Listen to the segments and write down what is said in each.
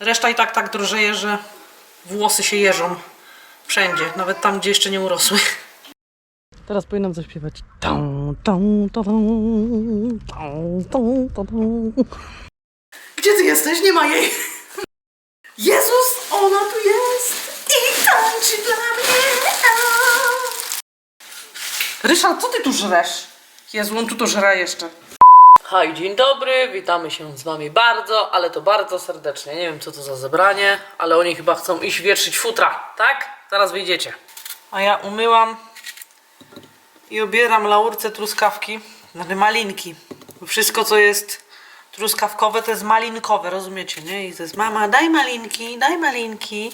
Reszta i tak tak drożeje, że włosy się jeżą. Wszędzie, nawet tam, gdzie jeszcze nie urosły. Teraz powinnam zaśpiewać. Tą, tą, tą, tą, tą, tą, tą, tą. Gdzie ty jesteś? Nie ma jej. Jezus, ona tu jest i tańczy dla mnie. Ryszard, co ty tu żresz? Jezu, on tu to żre jeszcze. Hej, dzień dobry, witamy się z wami bardzo, ale to bardzo serdecznie. Nie wiem, co to za zebranie, ale oni chyba chcą iść wietrzyć futra, tak? Zaraz wyjdziecie. A ja umyłam i obieram laurce truskawki, znaczy malinki. Wszystko, co jest truskawkowe, to jest malinkowe, rozumiecie, nie? I to jest mama, daj malinki, daj malinki,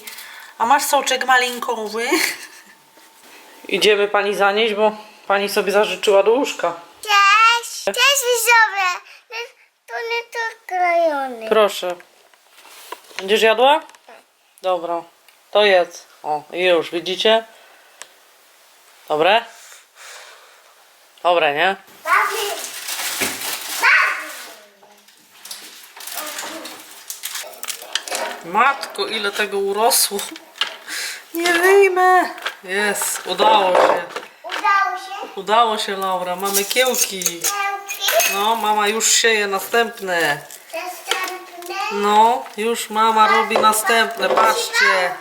a masz soczek malinkowy? Idziemy pani zanieść, bo pani sobie zażyczyła do łóżka. Cześć! Cześć widzowie! To nie to krajony. Proszę. Będziesz jadła? Dobra. To jedz. O, i już, widzicie? Dobre? Dobre, nie? Bawi! Matko, ile tego urosło. Nie wyjmę. Jest, udało się. Udało się? Udało się, Laura. Mamy kiełki. No, mama już sieje następne. Następne? No, już mama robi następne. Patrzcie.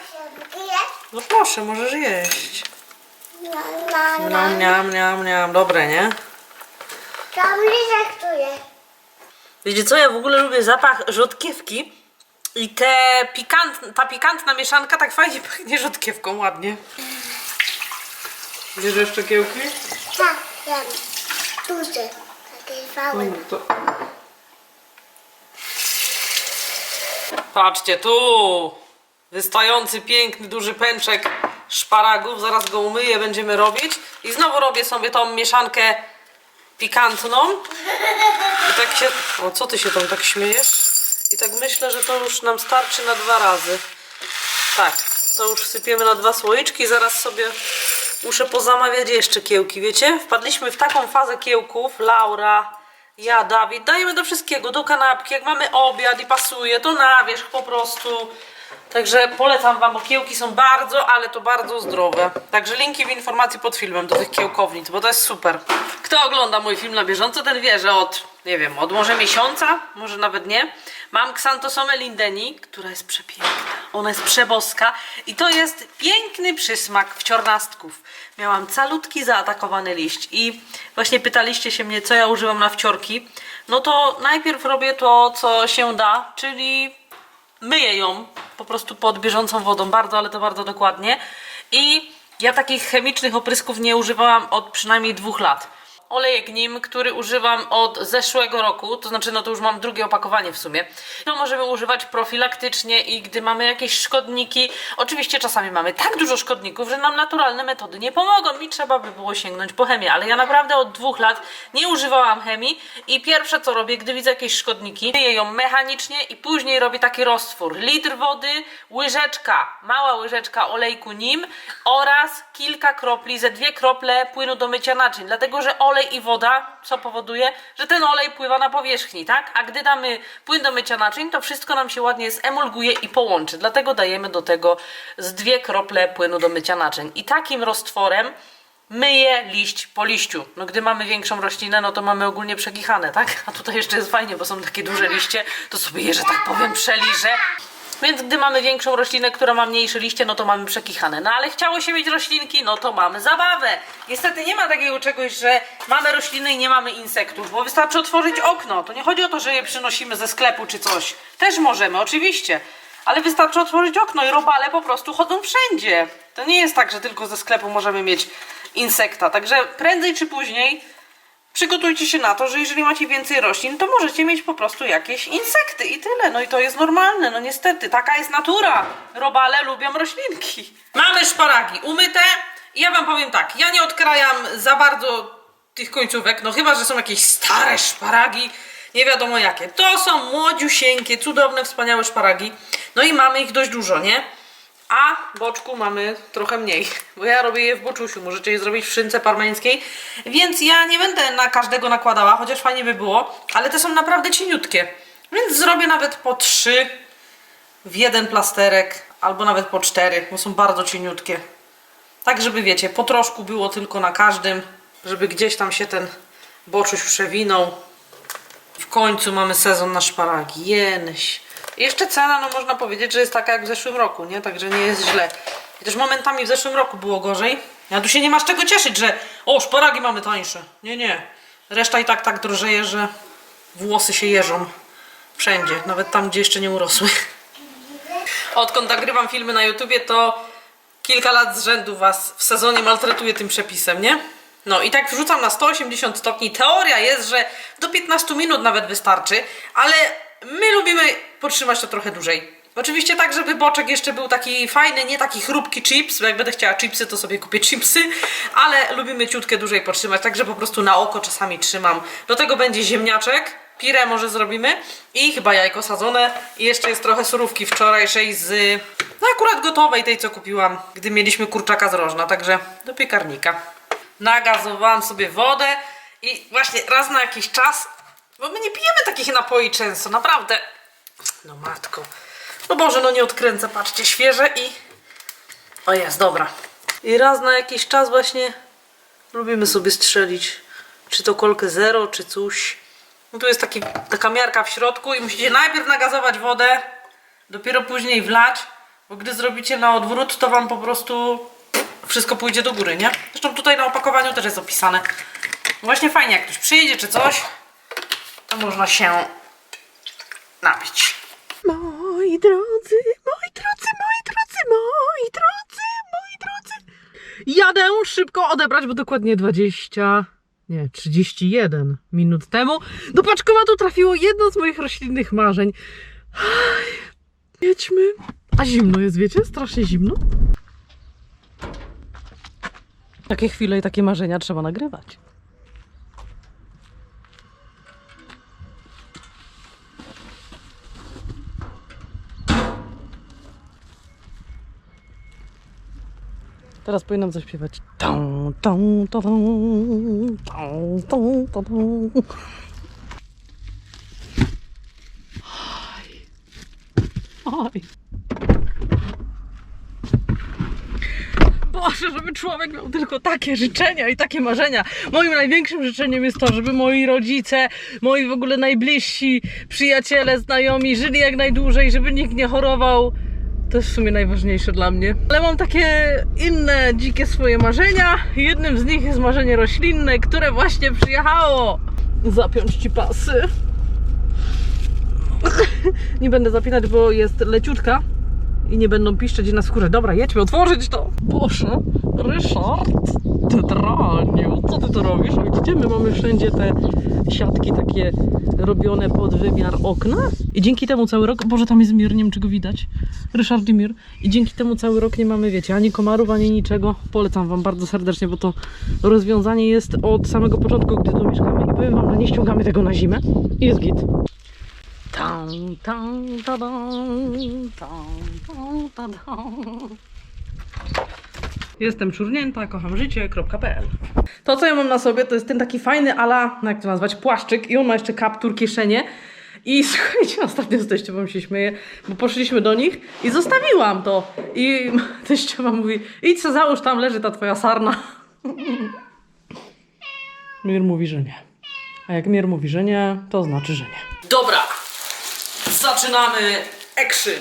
No proszę, możesz jeść. No, na. niam, niam, niam. Dobre, nie? Tam lizak jest. Wiecie co, ja w ogóle lubię zapach rzodkiewki i te pikant, ta pikantna mieszanka tak fajnie pachnie rzodkiewką, ładnie. Bierzesz jeszcze kiełki? Tak, tam. Duże. Takie małe. To... Patrzcie, tu wystający, piękny, duży pęczek szparagów. Zaraz go umyję, będziemy robić. I znowu robię sobie tą mieszankę pikantną. I tak się... O, co ty się tam tak śmiejesz? I tak myślę, że to już nam starczy na dwa razy. Tak, to już wsypiemy na dwa słoiczki. Zaraz sobie muszę pozamawiać jeszcze kiełki, wiecie? Wpadliśmy w taką fazę kiełków. Laura, ja, Dawid. Dajemy do wszystkiego, do kanapki. Jak mamy obiad i pasuje, to na wierzch po prostu. Także polecam Wam, bo kiełki są bardzo, ale to bardzo zdrowe. Także linki w informacji pod filmem do tych kiełkownic, bo to jest super. Kto ogląda mój film na bieżąco, ten wie, że od, nie wiem, od może miesiąca, może nawet nie, mam ksantosomę lindeni, która jest przepiękna. Ona jest przeboska i to jest piękny przysmak wciornastków. Miałam calutki zaatakowany liść i właśnie pytaliście się mnie, co ja używam na wciorki. No to najpierw robię to, co się da, czyli myję ją po prostu pod bieżącą wodą, bardzo, ale to bardzo dokładnie. I ja takich chemicznych oprysków nie używałam od przynajmniej dwóch lat. Olejek nim, który używam od zeszłego roku, to znaczy no to już mam drugie opakowanie w sumie. To możemy używać profilaktycznie i gdy mamy jakieś szkodniki, oczywiście czasami mamy tak dużo szkodników, że nam naturalne metody nie pomogą i trzeba by było sięgnąć po chemię, ale ja naprawdę od dwóch lat nie używałam chemii i pierwsze co robię, gdy widzę jakieś szkodniki, myję ją mechanicznie i później robię taki roztwór. Litr wody, łyżeczka, mała łyżeczka olejku nim oraz kilka kropli, ze dwie krople płynu do mycia naczyń, dlatego że olej i woda, co powoduje, że ten olej pływa na powierzchni, tak? A gdy damy płyn do mycia naczyń, to wszystko nam się ładnie zemulguje i połączy, dlatego dajemy do tego z dwie krople płynu do mycia naczyń. I takim roztworem myję liść po liściu. No gdy mamy większą roślinę, no to mamy ogólnie przekichane, tak? A tutaj jeszcze jest fajnie, bo są takie duże liście, to sobie je, że tak powiem, przeliżę. Więc gdy mamy większą roślinę, która ma mniejsze liście, no to mamy przekichane. No ale chciało się mieć roślinki, no to mamy zabawę. Niestety nie ma takiego czegoś, że mamy rośliny i nie mamy insektów, bo wystarczy otworzyć okno. To nie chodzi o to, że je przynosimy ze sklepu czy coś. Też możemy, oczywiście. Ale wystarczy otworzyć okno i robale po prostu chodzą wszędzie. To nie jest tak, że tylko ze sklepu możemy mieć insekta. Także prędzej czy później przygotujcie się na to, że jeżeli macie więcej roślin, to możecie mieć po prostu jakieś insekty i tyle. No i to jest normalne, no niestety, taka jest natura. Robale lubią roślinki. Mamy szparagi umyte ja wam powiem tak, ja nie odkrajam za bardzo tych końcówek, no chyba, że są jakieś stare szparagi, nie wiadomo jakie. To są młodziusieńkie, cudowne, wspaniałe szparagi. No i mamy ich dość dużo, nie? A boczku mamy trochę mniej, bo ja robię je w boczusiu, możecie je zrobić w szynce parmeńskiej, więc ja nie będę na każdego nakładała, chociaż fajnie by było, ale te są naprawdę cieniutkie, więc zrobię nawet po trzy w jeden plasterek, albo nawet po cztery, bo są bardzo cieniutkie. Tak, żeby wiecie, po troszku było tylko na każdym, żeby gdzieś tam się ten boczuś przewinął. W końcu mamy sezon na szparagi. Jęś. Jeszcze cena, no można powiedzieć, że jest taka jak w zeszłym roku, nie? Także nie jest źle. Chociaż momentami w zeszłym roku było gorzej. A tu się nie masz czego cieszyć, że o, szparagi mamy tańsze. Nie, nie. Reszta i tak tak drożeje, że włosy się jeżą. Wszędzie, nawet tam, gdzie jeszcze nie urosły. Odkąd nagrywam filmy na YouTubie, to kilka lat z rzędu was w sezonie maltretuję tym przepisem, nie? No i tak wrzucam na 180 stopni. Teoria jest, że do 15 minut nawet wystarczy, ale my lubimy potrzymać to trochę dłużej. Oczywiście tak, żeby boczek jeszcze był taki fajny, nie taki chrupki chips, bo jak będę chciała chipsy, to sobie kupię chipsy, ale lubimy ciutkę dłużej potrzymać, także po prostu na oko czasami trzymam. Do tego będzie ziemniaczek, pire może zrobimy i chyba jajko sadzone i jeszcze jest trochę surówki wczorajszej z, no akurat gotowej, tej co kupiłam, gdy mieliśmy kurczaka z rożna, także do piekarnika. Nagazowałam sobie wodę i właśnie raz na jakiś czas, bo my nie pijemy takich napoi często, naprawdę. No matko. No Boże, no nie odkręcę, patrzcie, świeże i... O jest, dobra. I raz na jakiś czas właśnie lubimy sobie strzelić, czy to kolkę zero, czy coś. No tu jest taki, taka miarka w środku i musicie najpierw nagazować wodę, dopiero później wlać, bo gdy zrobicie na odwrót, to wam po prostu wszystko pójdzie do góry, nie? Zresztą tutaj na opakowaniu też jest opisane. Właśnie fajnie, jak ktoś przyjdzie czy coś, to można się napić. Moi drodzy, moi drodzy, moi drodzy, moi drodzy, moi drodzy. Jadę szybko odebrać, bo dokładnie 20, nie, 31 minut temu do paczkomatu trafiło jedno z moich roślinnych marzeń. Jedźmy. A zimno jest, wiecie? Strasznie zimno. Takie chwile i takie marzenia trzeba nagrywać. Teraz powinnam zaśpiewać. Tą, tą. Boże, żeby człowiek miał tylko takie życzenia i takie marzenia. Moim największym życzeniem jest to, żeby moi rodzice, moi w ogóle najbliżsi przyjaciele, znajomi żyli jak najdłużej, żeby nikt nie chorował. To jest w sumie najważniejsze dla mnie. Ale mam takie inne dzikie swoje marzenia. Jednym z nich jest marzenie roślinne, które właśnie przyjechało. Zapiąć ci pasy. nie będę zapinać, bo jest leciutka i nie będą piszczeć na skórę. Dobra, jedźmy otworzyć to. Boże, Ryszard, ty draniu, co ty to robisz? Widzicie, my mamy wszędzie te siatki takie robione pod wymiar okna i dzięki temu cały rok, Boże, tam jest mir, nie wiem czy go widać, Ryszard i mir i dzięki temu cały rok nie mamy, wiecie, ani komarów, ani niczego. Polecam Wam bardzo serdecznie, bo to rozwiązanie jest od samego początku, gdy tu mieszkamy i powiem Wam, że nie ściągamy tego na zimę i jest git. Tam, tam, ta, dam, tam, tam, ta, dam. Jestem czurnięta, kocham życie.pl To, co ja mam na sobie, to jest ten taki fajny ala, no jak to nazwać, płaszczyk i on ma jeszcze kaptur, kieszenie. I słuchajcie, ostatnio z teściową się śmieję, bo poszliśmy do nich i zostawiłam to. I teściowa mówi, idź co załóż, tam leży ta twoja sarna. Mir mówi, że nie. A jak Mir mówi, że nie, to znaczy, że nie. Dobra, zaczynamy action.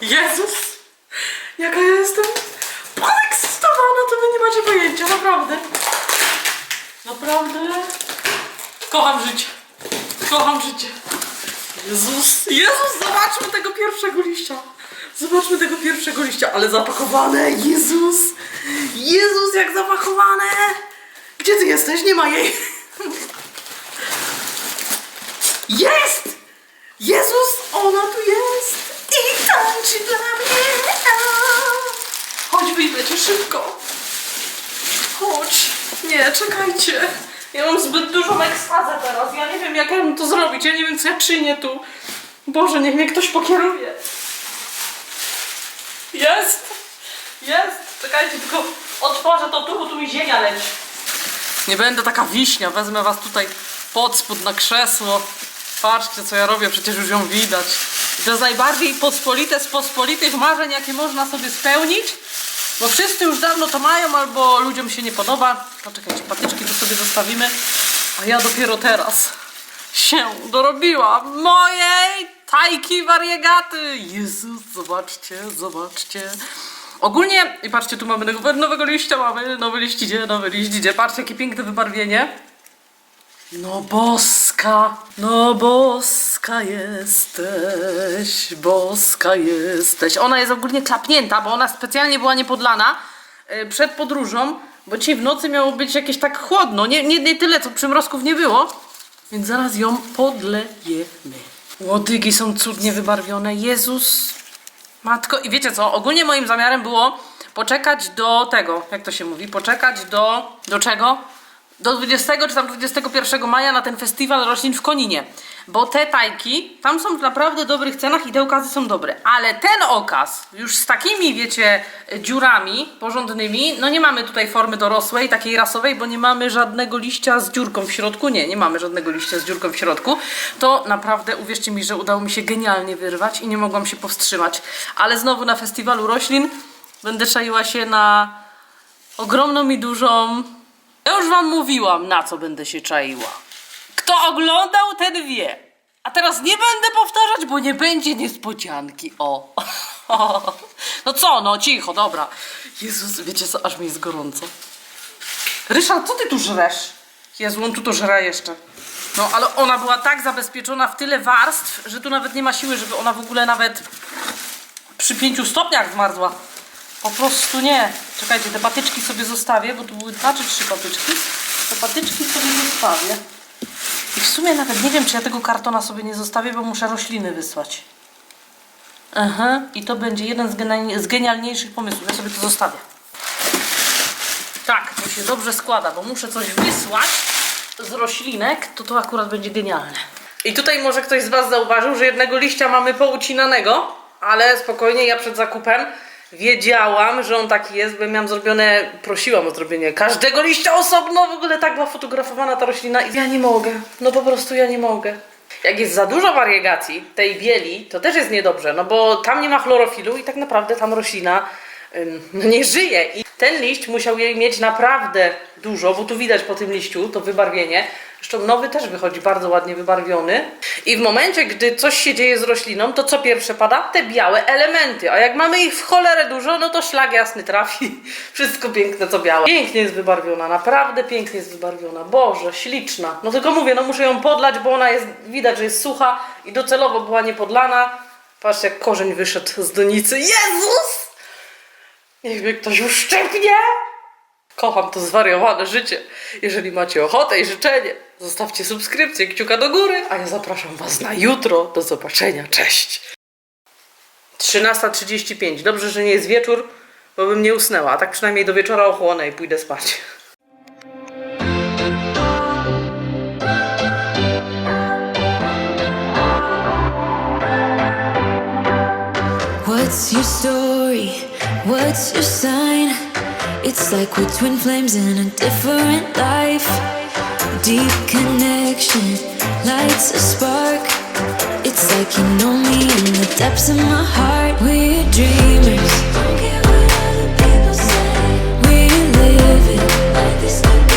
Jezus, jaka ja jestem podekscytowana, to wy nie macie pojęcia, naprawdę. Naprawdę. Kocham życie. Kocham życie. Jezus, Jezus, zobaczmy tego pierwszego liścia. Zobaczmy tego pierwszego liścia, ale zapakowane, Jezus. Jezus, jak zapakowane. Gdzie ty jesteś? Nie ma jej. Jest! Jezus, ona tu jest i tańczy dla mnie. Chodź, wyjdę cię szybko. Chodź. Nie, czekajcie. Ja mam zbyt dużą ekstazę teraz. Ja nie wiem, jak ja mam to zrobić. Ja nie wiem, co ja czynię tu. Boże, niech mnie ktoś pokieruje. Jest! Jest! Czekajcie, tylko otworzę to tu, bo tu mi ziemia leci. Nie będę taka wiśnia, wezmę was tutaj pod spód na krzesło. Patrzcie, co ja robię, przecież już ją widać. I to jest najbardziej pospolite z pospolitych marzeń, jakie można sobie spełnić. Bo wszyscy już dawno to mają, albo ludziom się nie podoba. Poczekajcie, patyczki tu sobie zostawimy. A ja dopiero teraz się dorobiłam mojej tajki wariegaty. Jezus, zobaczcie, zobaczcie. Ogólnie, i patrzcie, tu mamy nowego, nowego liścia, mamy nowy liść idzie, nowy liść idzie. Patrzcie, jakie piękne wybarwienie. No boska, no boska jesteś, boska jesteś. Ona jest ogólnie klapnięta, bo ona specjalnie była niepodlana e, przed podróżą, bo dzisiaj w nocy miało być jakieś tak chłodno. Nie, nie, nie tyle, co przymrozków nie było, więc zaraz ją podlejemy. Łodygi są cudnie wybarwione. Jezus, matko. I wiecie co, ogólnie moim zamiarem było poczekać do tego, jak to się mówi, poczekać do, do czego? Do 20 czy tam 21 maja na ten festiwal roślin w Koninie. Bo te tajki tam są w naprawdę dobrych cenach i te okazy są dobre. Ale ten okaz, już z takimi, wiecie, dziurami porządnymi, no nie mamy tutaj formy dorosłej, takiej rasowej, bo nie mamy żadnego liścia z dziurką w środku. Nie, nie mamy żadnego liścia z dziurką w środku. To naprawdę, uwierzcie mi, że udało mi się genialnie wyrwać i nie mogłam się powstrzymać. Ale znowu na festiwalu roślin będę czaiła się na ogromną i dużą. Ja już wam mówiłam, na co będę się czaiła. Kto oglądał, ten wie. A teraz nie będę powtarzać, bo nie będzie niespodzianki. O. No co, no cicho, dobra. Jezus, wiecie co, aż mi jest gorąco. Ryszard, co ty tu żresz? Jezu, on tu to żre jeszcze. No, ale ona była tak zabezpieczona w tyle warstw, że tu nawet nie ma siły, żeby ona w ogóle nawet przy pięciu stopniach zmarzła. Po prostu nie. Czekajcie, te patyczki sobie zostawię, bo tu były dwa czy trzy patyczki. Te patyczki sobie zostawię. I w sumie nawet nie wiem, czy ja tego kartona sobie nie zostawię, bo muszę rośliny wysłać. Aha, i to będzie jeden z, genial- z genialniejszych pomysłów. Ja sobie to zostawię. Tak, to się dobrze składa, bo muszę coś wysłać z roślinek, to to akurat będzie genialne. I tutaj może ktoś z Was zauważył, że jednego liścia mamy poucinanego, ale spokojnie, ja przed zakupem wiedziałam, że on taki jest, bo miałam zrobione, prosiłam o zrobienie każdego liścia osobno, w ogóle tak była fotografowana ta roślina i ja nie mogę, no po prostu ja nie mogę. Jak jest za dużo wariegacji tej bieli, to też jest niedobrze, no bo tam nie ma chlorofilu i tak naprawdę tam roślina no nie żyje. I ten liść musiał jej mieć naprawdę dużo, bo tu widać po tym liściu to wybarwienie. Zresztą nowy też wychodzi bardzo ładnie wybarwiony. I w momencie, gdy coś się dzieje z rośliną, to co pierwsze pada? Te białe elementy. A jak mamy ich w cholerę dużo, no to szlag jasny trafi. Wszystko piękne, co białe. Pięknie jest wybarwiona, naprawdę pięknie jest wybarwiona. Boże, śliczna. No tylko mówię, no muszę ją podlać, bo ona jest, widać, że jest sucha i docelowo była niepodlana. Patrzcie, jak korzeń wyszedł z donicy. Jezus! Niech mnie ktoś uszczepnie! Kocham to zwariowane życie. Jeżeli macie ochotę i życzenie, zostawcie subskrypcję, kciuka do góry, a ja zapraszam Was na jutro. Do zobaczenia. Cześć! 13.35. Dobrze, że nie jest wieczór, bo bym nie usnęła. A tak przynajmniej do wieczora ochłonę i pójdę spać. What's your story? What's your sign? It's like we're twin flames in a different life. Deep connection lights a spark. It's like you know me in the depths of my heart. We're dreamers. Don't care what other people say. We live it like this.